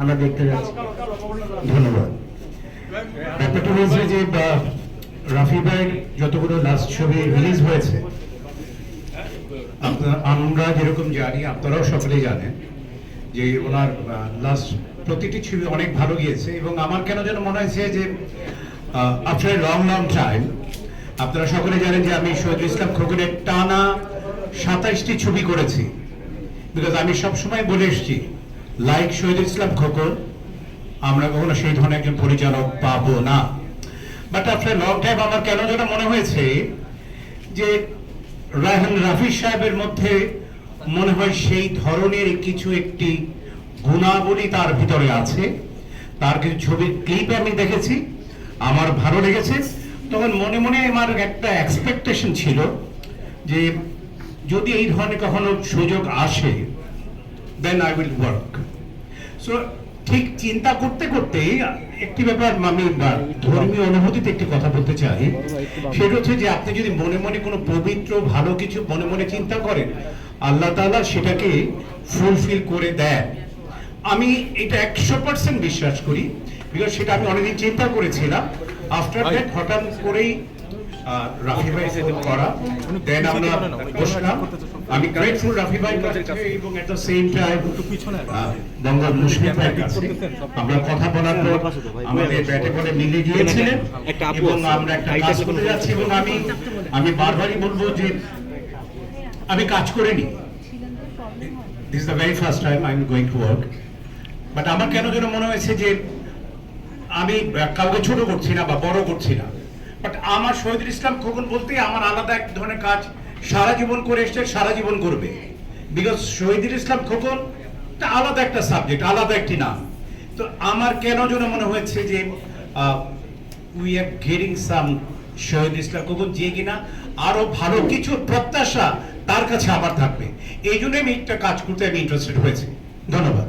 আমরা দেখতে যাচ্ছি। ধন্যবাদ। যে রাফি ভাই যতগুলো লাস্ট ছবি রিলিজ হয়েছে আমরা যেরকম জানি, আপনারাও সকলেই জানেন যে ওনার লাস্ট প্রতিটি ছবি অনেক ভালো গিয়েছে এবং আমার কেন যেন মনে হয়েছে যে আফটার লং লং টাইম আপনারা সকলে জানেন যে আমি শহীদুল ইসলাম খোকনের টানা সাতাইশটি ছবি করেছি। বিকজ আমি সবসময় বলে এসেছি লাইক শহীদুল ইসলাম খোকন, আমরা কখনো সেই ধরনের একজন পরিচালক পাবো না। বাট আফটার লং টাইম আমার কেন যেন মনে হয়েছে যে রায়হান রাফি সাহেবের মধ্যে মনে হয় সেই ধরনের কিছু একটি গুণাবলী তার ভিতরে আছে। তার কিছু ছবির ক্লিপ আমি দেখেছি, আমার ভালো লেগেছে। তখন মনে মনে আমার একটা এক্সপেকটেশন ছিল যে যদি এই ধরনের কখনো সুযোগ আসে then I will work so ঠিক চিন্তা করতে করতে একটি ব্যাপার আমি ধর্মীয় অনুভূতিতে একটি কথা বলতে চাই। সেটা হচ্ছে যে আপনি যদি মনে মনে কোনো পবিত্র ভালো কিছু মনে মনে চিন্তা করেন আল্লাহ তাআলা সেটাকে ফুলফিল করে দেয় আমি এটা একশো পার্সেন্ট বিশ্বাস করি বিকজ সেটা আমি অনেকদিন চিন্তা করেছিলাম। আফটার দ্যাট হঠাৎ করেই রাফি ভাই ফোন করা। দেন আমরা বসলাম। আমি গ্রেটফুল রাফি ভাই এবং at the same time Bengal মুসলিম ভাইয়ের কাছে। আমরা কথা বলার পর আমাদের ব্যাটে বলে মিলে গিয়েছিলেন এবং আমরা একটা কাজ করতে যাচ্ছি এবং আমি আমি বারবারই বলব যে আমি কাজ করে নি this the very first time I am going to work but আমার কেন যেন মনে হয়েছে যে আমি কাউকে ছোট করছি না বা বড় করছি না। বাট আমার শহীদুল ইসলাম খোকন বলতে আমার আলাদা এক ধরনের কাজ, সারা জীবন করে এসছে, সারা জীবন করবে। বিকজ শহীদুল ইসলাম খোকন আলাদা একটা সাবজেক্ট আলাদা একটি নাম। তো আমার কেন যেন মনে হয়েছে যে we are getting some Shahid Islam Khokon যে কিনা আরও ভালো কিছু প্রত্যাশা তার কাছে আবার থাকবে। এই জন্য আমি একটা কাজ করতে আমি ইন্টারেস্টেড হয়েছি। ধন্যবাদ।